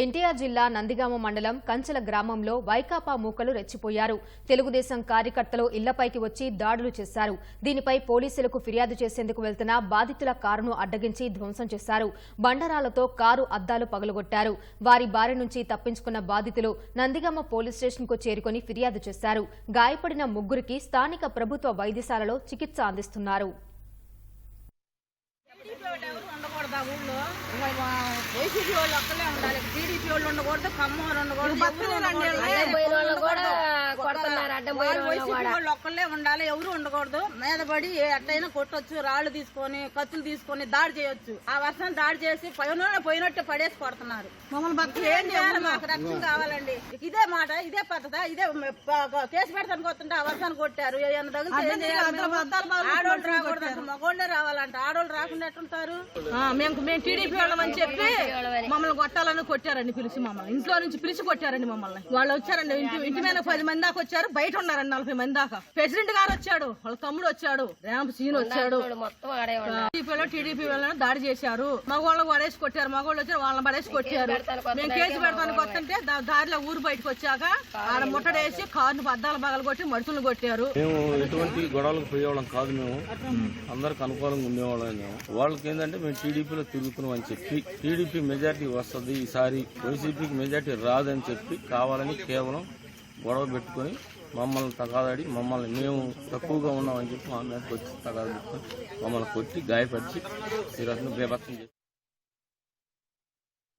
ఎన్టీఆర్ జిల్లా నందిగామ మండలం కంచెల గ్రామంలో వైకాపా మూకలు రెచ్చిపోయారు. తెలుగుదేశం కార్యకర్తలు ఇళ్ళపైకి వచ్చి దాడులు చేశారు. దీనిపై పోలీసులకు ఫిర్యాదు చేసేందుకు వెళ్తున్న బాధితుల కారును అడ్డగించి ధ్వంసం చేశారు. బండరాలతో కారు అద్దాలు పగలగొట్టారు. వారి బారి నుంచి తప్పించుకున్న బాధితులు నందిగామ పోలీస్ స్టేషన్కు చేరుకుని ఫిర్యాదు చేశారు. గాయపడిన ముగ్గురికి స్థానిక ప్రభుత్వ వైద్యశాలలో చికిత్స అందిస్తున్నారు టీడీపీ వాళ్ళు ఎవరు ఉండకూడదు ఆ ఊళ్ళో? వైసీపీ వాళ్ళు ఒక్కలే ఉండాలి. టీడీపీ వాళ్ళు ఉండకూడదు ఖమ్మం ఎవరు ఉండకూడదు. ఒక్కలే ఉండాలి ఎవరు ఉండకూడదు. మీద పడి ఎట్టయినా కొట్టొచ్చు రాళ్ళు తీసుకొని కత్తులు తీసుకొని దాడి చేయొచ్చు. ఆ వర్షం దాడి చేసి పైన పోయినట్టే పడేసి కొడుతున్నారు. మమ్మల్ని ఏం చేయాలి మాకు? రక్షణ కావాలండి. ఇదే మాట ఇదే పద్ధత ఇదే కేసు పెడతానికి వస్తుంటే ఆ వర్షాన్ని కొట్టారు? ఆడోళ్ళు రాకూడదు అంట, మగోళ్ళే రావాలంట. ఆడోళ్ళు రాకుండా ఎట్టుంటారు? మేము టీడీపీ వాళ్ళమని చెప్పి మమ్మల్ని కొట్టాలని కొట్టారండి పిలిచి మమ్మల్ని. ఇంట్లో నుంచి పిలిచి కొట్టారండి మమ్మల్ని. వాళ్ళు వచ్చారండి ఇంటి ఇంటి మీద పది మంది దాకా వచ్చారు బయట ఉన్నారండి నలభై మంది దాకా. ప్రెసిడెంట్ గారు వచ్చాడు వాళ్ళ తమ్ముడు వచ్చాడు రేంపు సీన్ వచ్చాడు. మొత్తం ఆడే టీడీపీలో టీడీపీ వాళ్ళని దాడి చేశారు. మగవాళ్ళని పడేసి కొట్టారు మగవాళ్ళు వచ్చారు వాళ్ళని పడేసి కొట్టారు. మేము కేసు పెడతానికి వస్తుంటే దారిలో ఊరు బయటకు వచ్చాక ఆడ ముట్టడేసి కారును అద్దాలు పగలు కొట్టి మడుచులు కొట్టారు. మేము ఎటువంటి గొడవలకు పోయేవాళ్ళం కాదు మేము. అందరికి అనుకూలంగా ఉండేవాళ్ళం మేము. వాళ్ళకి ఏంటంటే మేము టీడీపీలో తిరుగుతున్నాం అని చెప్పి టీడీపీ మెజార్టీ వస్తుంది ఈసారి వైసీపీకి మెజార్టీ రాదని చెప్పి కావాలని కేవలం గొడవ పెట్టుకొని మమ్మల్ని తగాదాడి మమ్మల్ని మేము తక్కువగా ఉన్నామని చెప్పి మా మీద వచ్చి తగాదా పెట్టుకొని మమ్మల్ని కొట్టి గాయపరిచి ఈరోజు బేభత్సం చేసి